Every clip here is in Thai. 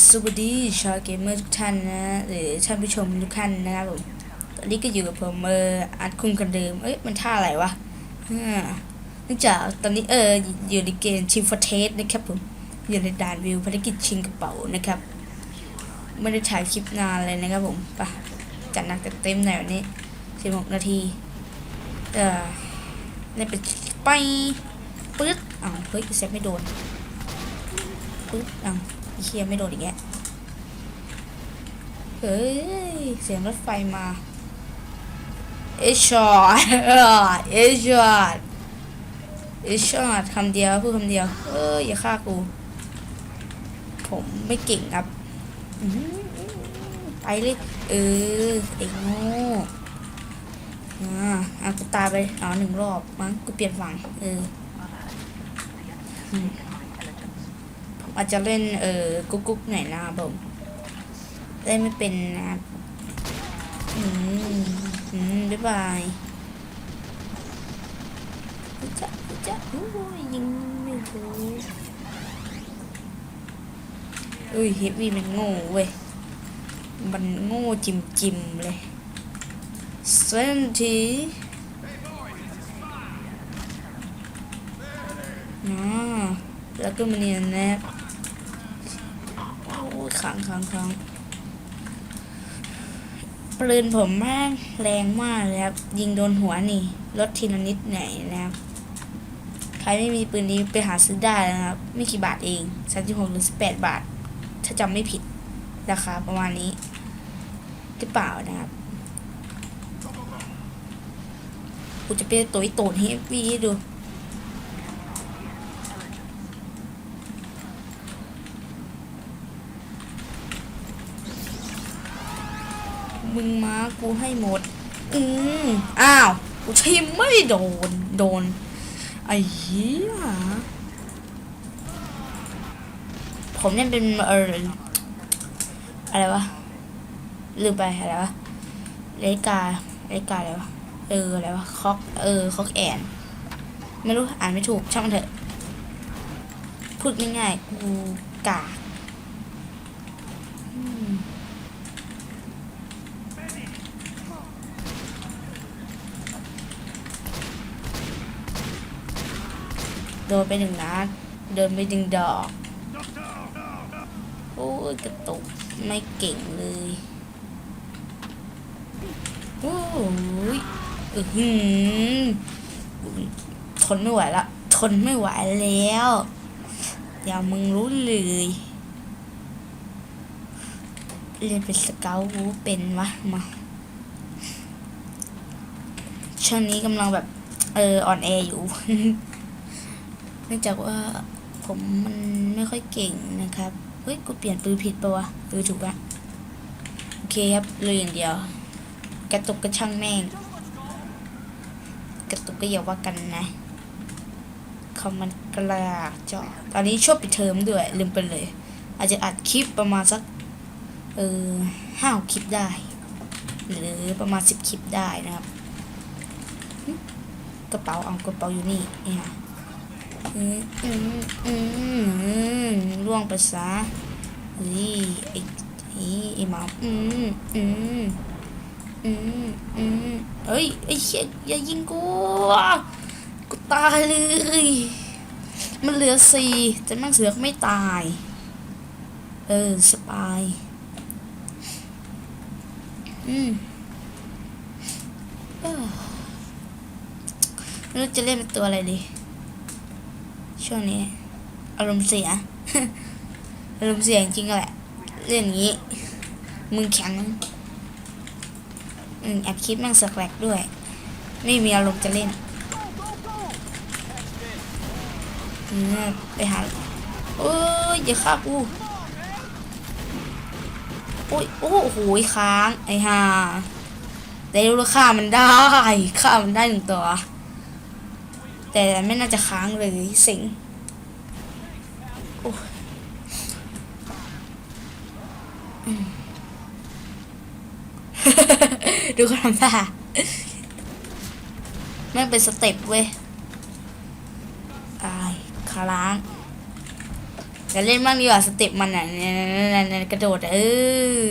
สวัสดีชาวเกมเมอร์ทุกท่านนะหรือท่านผู้ชมทุกท่านนะครับผมตอนนี้ก็อยู่กับผมเอออัดคุมกันเดิมเอ้ยมันท่าอะไรวะเนื่องจากตอนนี้เอออยู่ในเกมชิงฟอร์เทสนะครับผมอยู่ในด่านวิวภารกิจชิงกระเป๋านะครับไม่ได้ถ่ายคลิปนานเลยนะครับผมไปจัดหนักเต็มในวันนี้16นาทีเออนี่เป็นไปปึ๊ดอ้าวเฮ้ยเซ็ตไม่โดนปึ๊ดอ้าวไอ้ เคียไม่โดนอีกแกเฮ้ย เสียงรถไฟมาเอชอตเอชอตเอชอตคำเดียวพูดคำเดียว เอออย่าฆ่ากู ผมไม่เก่งครับไปเลยเออไอ้โง่อ่าอะกูตายไปอ๋อหนึ่งรอบมั้งกูเปลี่ยนฝั่งเออ อาจจะเล่นเออกุ๊กกุ๊กหน่อยนะครับผมเล่นไม่เป็นนะครับอืมอืมบ๊ายบายจะจะโอ้ยยิงไม่รู้เอ้ยเฮฟวี่มันโง่เว้ยมันโง่จิมจิมเลยเซนทีอ่าแล้วก็มาเนียนนบโอ้ย ขังขังขังปืนผมม่งแรงมากเลยครับ ยิงโดนหัวนี่ลดทีละนิดหน่อยนะครับใครไม่มีปืนนี้ไปหาซื้อได้นะครับ ไม่กี่บาทเองสามสิบหกหรือสิบแปดบาท ถ้าจำไม่ผิดราคาประมาณนี้หรือเปล่านะครับกูจะไปตัวโตนให้พี่ดู มึงมากูให้หมด อืมอ้าว กูใช่ไม่โดน โดน ไอ้เหี้ย ผมเนี่ยเป็นเอออะไรวะ ลืมไปอะไรวะเลกาเลกาอะไรวะ เออ อะไรวะ คอก เออ คอกแอน ไม่รู้ อ่านไม่ถูก ช่างมันเถอะ พูดง่ายๆ กูกากอืม โดนไปหนึ่งนัดเดินไปหนึ่งดอกโอ้ยกระตุกไม่เก่งเลยโอ้ยอือหือทนไม่ไหวละทนไม่ไหวแล้วอย่ามึงรู้เลยเรียนเป็นสเกลรู้เป็นวะมาช่วงนี้กำลังแบบ เอออ่อนแออยู่ นื่องจากว่าผมมันไม่ค่อยเก่งนะครับ เฮ้ย กูเปลี่ยนปืนผิดปะวะเออถูกปะโอเคครับเลยอย่างเดียว กระตุกกระช่างแม่ง กระตุกก็อย่าว่ากันนะคอมมันกระจอกตอนนี้ช่วงปิดเทอมด้วย ลืมไปเลย อาจจะอัดคลิปประมาณสัก เออห้าคลิปได้ หรือประมาณสิบคลิปได้นะครับ กระเป๋าเอากระเป๋าอยู่นี่นี่ค่ะ อืมอืมอืมอืมล่วงไปซะเฮ้ยไอ้ไอ้ไอ้หมาอืมอืมอืมอืมเฮ้ยไอ้เชี่ยอย่ายิงกูกูตายเลย มันเหลือสี่แต่แม่งเสือกไม่ตาย เออสปายอืมเออไม่รู้จะเล่นเป็นตัวอะไรดี ช่วงนี้ อารมณ์เสีย อารมณ์เสียจริงๆแหละ เรื่องนี้ มึงแข็งอืมแอบคลิปแม่งสแกรกด้วย ไม่มีอารมณ์จะเล่นอืมไปหาโอ้ยอย่าฆ่ากูโอ้ยโอ้โหค้างไอ้ห่าแต่รู้ว่าฆ่ามันได้ฆ่ามันได้หนึ่งตัว แต่ไม่น่าจะค้างเลยสิง โอ้ดูเขาทำท่าแม่เป็นสเต็ปเว้ยอายคาล้างจะเล่นบ้างดีกว่าสเต็ปมันอะเนี่ยเนี่ยเนี่ยกระโดดเออ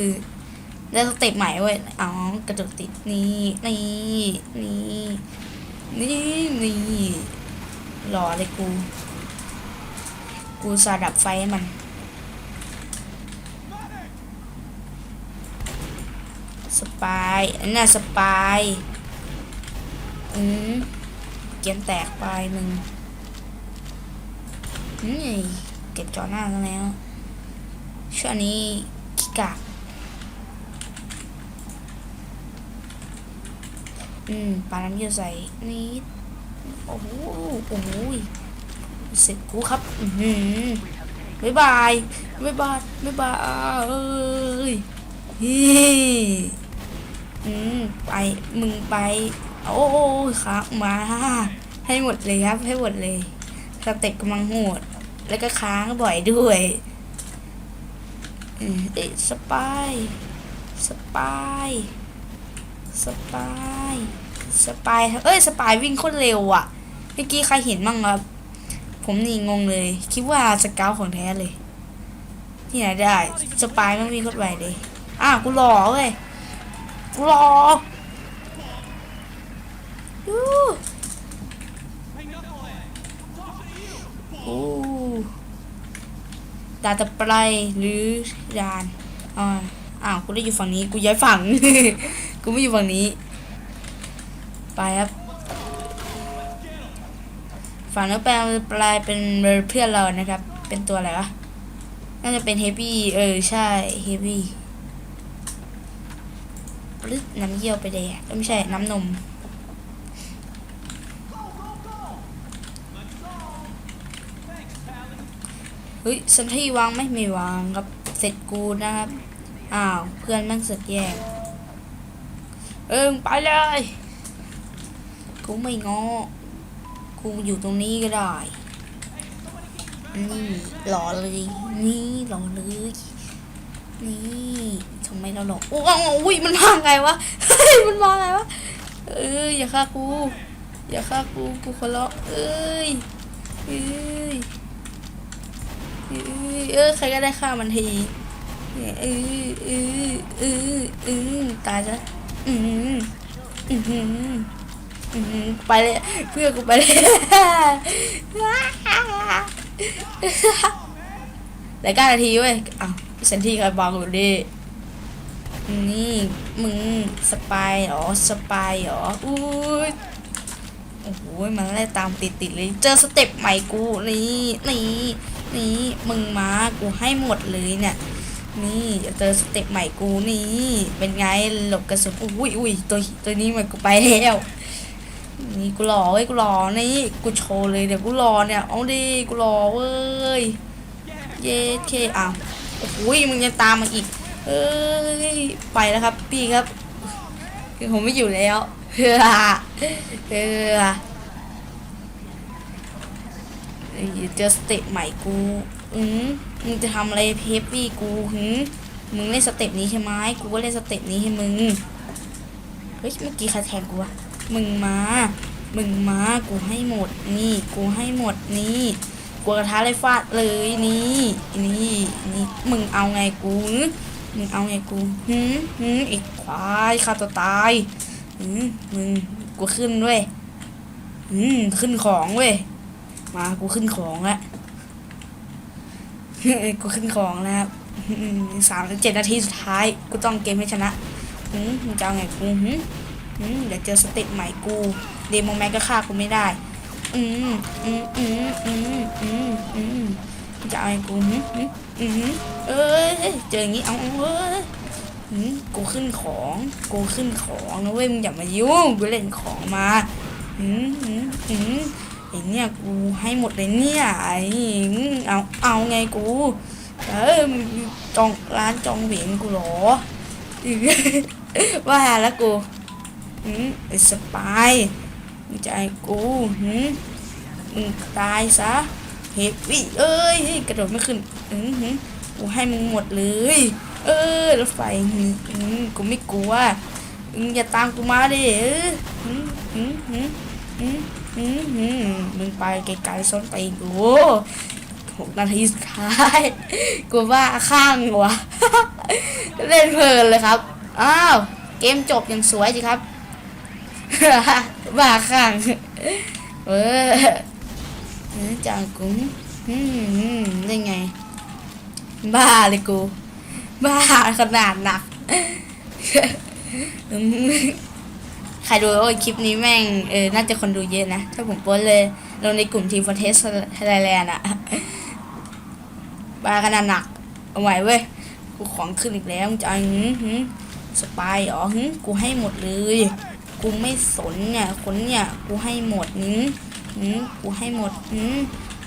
แล้สเต็ปใหม่เว้ยอ๋อกระโดดติดนี่นี่นี่นี่นี่หล่อเลยกู กูสาดับไฟให้มัน สปายอันน่ะสปายอืมเกมแตกไปหนึ่งนี่เก็บจอหน้าแล้วช่วงนี้ขี้กาอืมปาน้ำเยอะใส่นิดโอ้โหโอ้โห เสร็จกูครับอืบ๊ายบายบ๊ายบายบ๊ายบายเอ้ยฮ้อืมไปมึงไป โอ้ครับมาให้หมดเลยครับ ให้หมดเลยสเต็ปกำลังโหด แล้วก็ค้างบ่อยด้วยอืมเอ๊ะสปายสปายสปายสปายเอ้ยสปายวิ่งโคตรเร็วอะเมื่อกี้ใครเห็นบ้างครับ ผมนี่งงเลย คิดว่าสเกาวของแท้เลย ที่ไหนได้ สปายมันวิ่งโคตรไวเลย อ้าวกูรอเว้ยกูรอยูโอ้ดาตะไลหรือดานอ่าอ้าวกูได้อยู่ฝั่งนี้ กูย้ายฝั่ง กูไม่อยู่ฝั่งนี้ ไปครับ ฝั่งนั้นแปลงปลายเป็นเพื่อนเรานะครับ เป็นตัวอะไรวะ น่าจะเป็นเฮฟวี่เออ ใช่เฮฟวี่หรือน้ำเยี่ยวไปแดกไม่ใช่ น้ำนมเฮ้ยสันที่วางไม่ไม่วางครับ เสร็จกูนะครับ อ้าว เพื่อนมันเสร็จแย่งเออมึงไปเลย กูไม่งอ กูอยู่ตรงนี้ก็ได้ นี่หล่อเลย นี่หล่อเลย นี่ทำไมเราหลอกโอ้โหอุ้ยมันมาไงวะเฮ้ยมันมาไงวะเอ้ยอย่าฆ่ากูอย่าฆ่ากูกูขอร้องเอ้ยเอ้ยเอ้ยเออใครก็ได้ฆ่ามันทีเออเออเออเออตายซะอืมอืม ไปเลยเพื่อนกูไปเลยแต่ก้านาทีเว้ยอ้าวเซนที่ใครบังอยู่ดินี่มึงสปายหรอสปายหรออุ้ยโอ้โหมันไล่ตามติดติดๆเลย เจอสเต็ปใหม่กูนี่นี่นี่มึงมากูให้หมดเลยเนี่ยนี่เจอสเต็ปใหม่กูนี่ เป็นไงหลบกระสุนอุ้ยอุ้ยตัวตัวนี้มันกูไปแล้ว นี่กูรอเว้ยกูรอนี่กูโชว์เลยเดี๋ยวกูรอเนี่ยเอาดิกูรอเว้ยเย้เคอ้าวโอ้โหมึงยังตามมาอีกเอ้ยไปแล้วครับ พี่ครับคือผมไม่อยู่แล้วเฮ้อเฮ้อเอ้ยเจอสเต็ปใหม่กูอืมมึงจะทำอะไรเพปปี้กูหืมมึงเล่นสเต็ปนี้ใช่ไหมกูก็เล่นสเต็ปนี้ให้มึงเฮ้ยเมื่อกี้ใครแทงกูวะ มึงมา มึงมา กูให้หมดนี่ กูให้หมดนี่กูกระทะเลยฟาดเลยนี่นี่นี่มึงเอาไงกูมึงเอาไงกูหืมหืมไอ้ควายฆ่าตัวตายหืมมึงกูขึ้นด้วยหืมขึ้นของเว้ยมากูขึ้นของแล้วกูขึ้นของแล้วครับอืมสามเจ็ดนาทีสุดท้าย กูต้องเกมให้ชนะหืมมึงจะเอาไงกูหืม หืมเดี๋ยวเจอสเต็ปใหม่กูเดโมแม็กก็ฆ่ากูไม่ได้ อืมอืมอืมอืมอืมอืมจะเอาไงกูหืมอืมเอ้ยเจออย่างงี้เอาเอ้ยหืมกูขึ้นของกูขึ้นของนะเว้ยมึงอย่ามายุ่งกูเล่นของมาหืมหืมหืมไอ้เนี่ยกูให้หมดเลยเนี่ยไอ้เอาเอาไงกูเออมึงจองร้านจองเหวียนกูเหรอว่าแล้วกู หืมไอ้สปายมึงจะไอ้กูหืมมึงตายซะเฮฟวี่เอ้ยกระโดดไม่ขึ้นอืมหืมกูให้มึงหมดเลย เออรถไฟหืมหืมกูไม่กลัวมึงอย่าตามกูมาดิเออหืมหืมหืมหืมหืมหืมมึงไปไกลๆซ้อนไปกูหหกนาทีสุดท้ายกูว่าข้างวะเล่นเพลินเลยครับ อ้าว เกมจบอย่างสวยสิครับ บ้าข้างเออเออจางกุ้งได้ไง บ้าเลยกู บ้าขนาดหนัก ใครดูโอ้ยคลิปนี้แม่ง เออ น่าจะคนดูเยอะนะ ถ้าผมโพสเลยลงในกลุ่มทีมฟอร์เทสไทยแลนด์อะบ้าขนาดหนัก เอาไหวเว้ย กูของขึ้นอีกแล้วมึงจะเอาหืมสปายเหรอหืมกูให้หมดเลย กูไม่สนเนี่ยคนเนี่ยกูให้หมดหืมหืมกูให้หมดหืม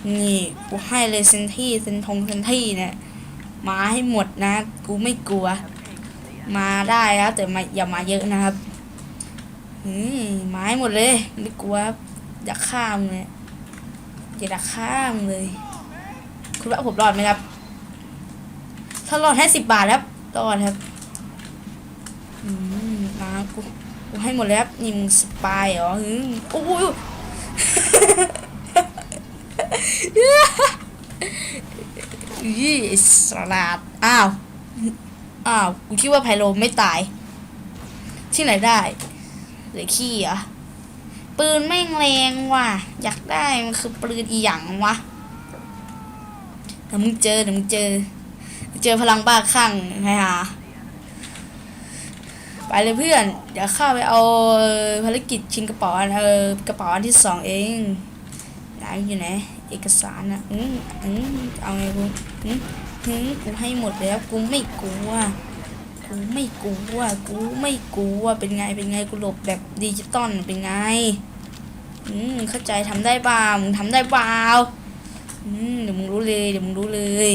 นี่กูให้เลยเซนที่เซนทงเซนที่เนี่ยมาให้หมดนะ กูไม่กลัว มาได้ครับแต่มาอย่ามาเยอะนะครับอืมมาให้หมดเลยไม่กลัวอยากข้ามเลยอย่าดักข้ามเลย คุณว่าผมรอดไหมครับ ถ้ารอดให้สิบบาทครับรอดครับ อืมมากู กูให้หมดเลยครับนี่มึงสปายเหรออืมโอ้ยยี่สลัดอ้าว อ้าว กูคิดว่าไพโลไม่ตาย ที่ไหนได้เหลือขี้เหรอะปืนแม่งแรงว่ะ อยากได้มันคือปืนอีหยังวะเดี๋ยวมึงเจอเดี๋ยวมึงเจอ เจอพลังบ้าคลั่งไงฮะ ไปเลยเพื่อน เดี๋ยวข้าไปเอาภารกิจชิงกระเป๋าอันเออกระเป๋าอันที่สองเองไหนอยู่ไหนเอกสารนะอืมอืมเอาไงกูอืมอืมกูให้หมดแล้วกูไม่กลัวกูไม่กลัวกูไม่กลัวเป็นไงเป็นไงกูหลบแบบดิจิตอลเป็นไงอืมเข้าใจทำได้เปล่ามึงทำได้เปล่าอืมเดี๋ยวมึงรู้เลยเดี๋ยวมึงรู้เลย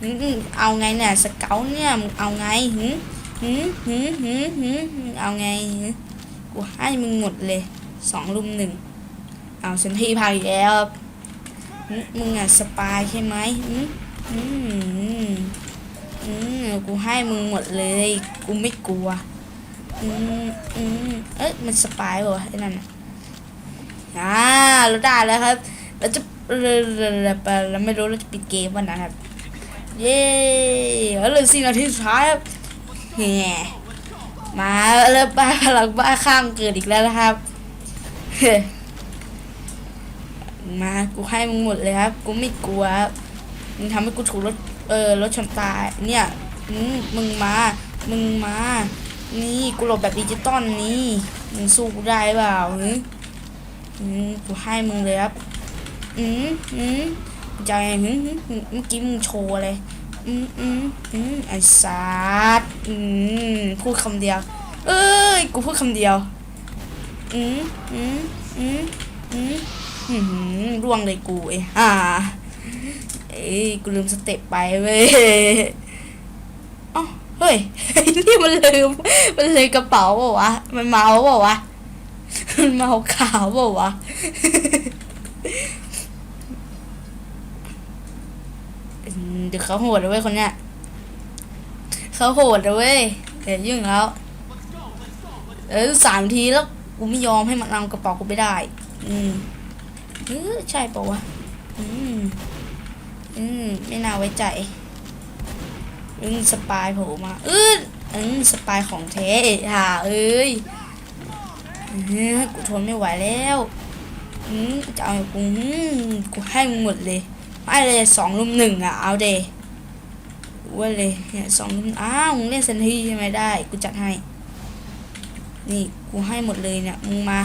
อืมอืมเอาไงเนี่ยสเกลเนี่ยมึงเอาไงหืม หืมหืมหืมหืมเอาไง กูให้มึงหมดเลย สองลุมหนึ่ง เอาฉันที่พายแล้วมึงอะสปายใช่ไหมหืมอืมอืมกูให้มึงหมดเลย กูไม่กลัว อืมอืมเอ๊ะมันสปายเหรอไอ้นั่นอ่าเราได้แล้วครับ เราจะเราเราเราไม่รู้เราจะปิดเกมวันนะครับ เย้แล้วเหลือสี่นาทีสุดท้ายครับ แหมมาแล้วบ้าพลังบ้าข้ามเกิดอีกแล้วนะครับมากูให้มึงหมดเลยครับกูไม่กลัวมึงทำให้กูถูกรถเออรถชนตายเนี่ยอืมมึงมา มึงมา นี่กูหลบแบบดิจิตอลนี่มึงสู้กูได้เปล่าอืมกูให้มึงเลยครับอืมอืมจะไงหึหึเมื่อกี้มึงโชว์อะไร อืมอืมอืมไอ้สัตว์อืมพูดคำเดียว เอ้ย กูพูดคำเดียว อืมอืมอืมอืมอืมร่วงเลยกูเอ้ยอ่า เอ้ย กูลืมสเต็ปไปเว้ยอ๋อเฮ้ย นี่มันลืม มันเลยกระเป๋าเปล่าวะ มันเมาเปล่าวะ มันเมาขาวเปล่าวะ อืม เดี๋ยวเขาโหดนะเว้ยคนเนี้ยเขาโหดนะเว้ยเดี๋ยวยุ่งแล้วเออสามทีแล้วกูไม่ยอมให้มันเอากระเป๋ากูไปได้ อืมเออใช่ปะวะ อืม อืม ไม่น่าไว้ใจ อืมสปายโผล่มาอืออืมสปายของแท้ฮ่าเอ้ยเออกูทนไม่ไหวแล้ว อืมจะเอากูอืมกูให้มึงหมดเลย ให้เลยสองลุมหนึ่งอะเอาเดยว่าเลยเนี่ยสองลุมอ้าวมึงเล่นเซนทีใช่ไหมได้กูจัดให้ นี่กูให้หมดเลยเนี่ยมึงมา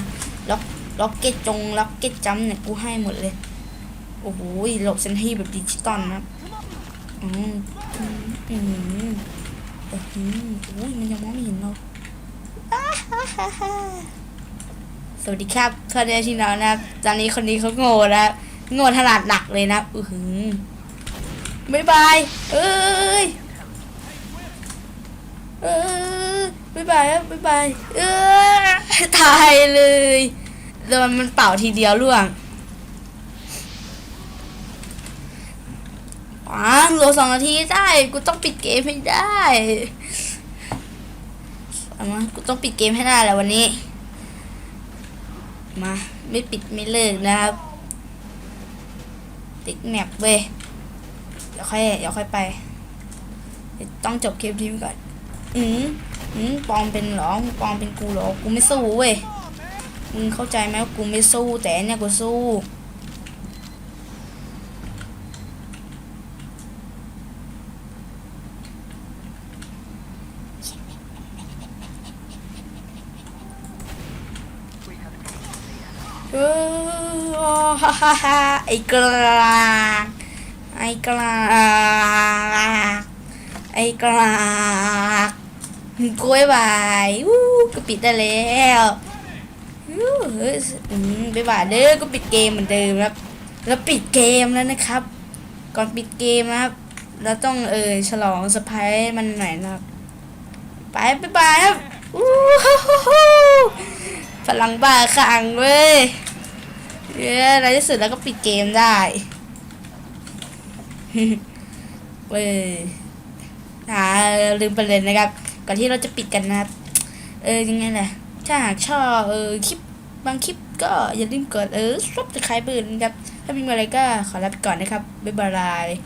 ล็อกล็อกเก็ตจงล็อกเก็ตจัมเนี่ยกูให้หมดเลย โอ้โหหลบเซนทีแบบดิจิตอลนะอืมอืมอืมอืมอุ้ยมันยังมองไม่เห็นเราสวัสดีครับเพื่อนที่เรานะครับตอนนี้คนนี้เขาโง่แล้ว โง่ถนัดหนักเลยนะอือหือบายบายเอ้ยเออบายบายครับายบายเออตายเลยโดนมันเป่าทีเดียวล่วงว้างเหลือสองนาทีได้ กูต้องปิดเกมให้ได้เอามากูต้องปิดเกมให้ได้แล้ววันนี้ มา ไม่ปิดไม่เลิกนะครับ ติดแมปเว้ยเดี๋ยวค่อยเดี๋ยวค่อยไป ต้องจบคลิปทีมก่อน อืมอืมปองเป็นหรอปองเป็นกูหรอ กูไม่สู้เว้ย มึงเข้าใจไหมว่ากูไม่สู้แต่เนี่ยกูสู้เออ ฮ่าฮ่าฮ่าไอ้กลางไอ้กลางไอ้กลางกล้วยบายวู้ก็ปิดได้แล้ววู้เฮ้ยอืมบ๊ายบายเด้อก็ปิดเกมเหมือนเดิมครับ แล้วปิดเกมแล้วนะครับ ก่อนปิดเกมนะครับ เราต้องเออฉลองสไปร์มันหน่อยนะครับ ไปบ๊ายบายครับอู้ฮู้ฮู้พลังบ้าคลั่งเว้ย เย้ในที่สุดแล้วก็ปิดเกมได้เว้ยอ่าลืมไปเลยนะครับ ก่อนที่เราจะปิดกันนะครับเออยังไงล่ะถ้าหากชอบเออคลิปบางคลิปก็อย่าลืมกดเออซับสไครป์บืนะครับ ถ้ามีอะไรก็ขอลาไปก่อนนะครับ บ๊ายบาย